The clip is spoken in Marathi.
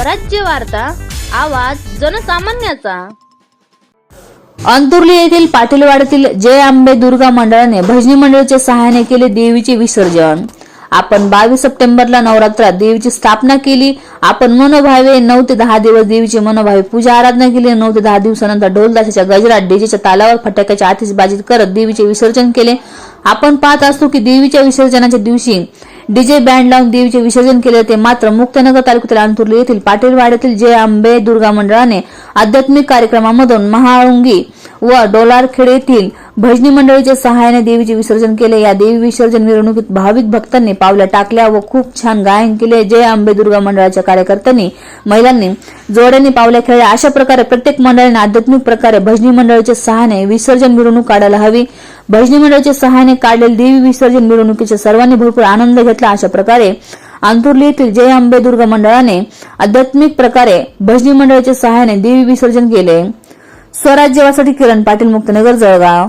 स्वराज्य वार्ता आवाज जनसामान्याचा. अंतुर्ली येथील पाटीलवाड्यातील जय आंबे दुर्गा मंडळाने भजनी मंडळाच्या सहाय्याने केले देवीचे विसर्जन. आपण बावीस सप्टेंबरला नवरात्रात देवीची स्थापना केली. आपण मनोभावे नऊ ते दहा दिवस देवीची मनोभावे पूजा आराधना केली. नऊ ते दहा दिवसानंतर ढोलदाशाच्या गजरात डीजेच्या तालावर फटाक्याच्या आतिषबाजीत करत देवीचे विसर्जन केले. आपण पाहत असतो की देवीच्या विसर्जनाच्या दिवशी डीजे बँड लावून देवीचे विसर्जन केले ते मात्र मुक्तनगर तालुक्यातील अंतुर्ली येथील पाटीलवाड्यातील जय आंबे दुर्गा मंडळाने आध्यात्मिक कार्यक्रमामधून महाळुंगी व डोलारखेड येथील भजनी मंडळीच्या सहाय्याने देवीचे विसर्जन केले. या देवी विसर्जन मिरवणुकीत भाविक भक्तांनी पावल्या टाकल्या व खूप छान गायन केले. जय आंबे दुर्गा मंडळाच्या कार्यकर्त्यांनी महिलांनी जोड्यांनी पावल्या खेळल्या. अशा प्रकारे प्रत्येक मंडळाने आध्यात्मिक प्रकारे भजनी मंडळाच्या सहाय्याने विसर्जन मिरवणूक काढायला हवी. भजनी मंडळाच्या सहाय्याने काढलेली देवी विसर्जन मिरवणुकीच्या सर्वांनी भरपूर आनंद घेतला. अशा प्रकारे आंतुर्ली येथील जय आंबे दुर्गा मंडळाने आध्यात्मिक प्रकारे भजनी मंडळाच्या सहाय्याने देवी विसर्जन केले. स्वराज्यवासाठी किरण पाटील मुक्तनगर जळगाव.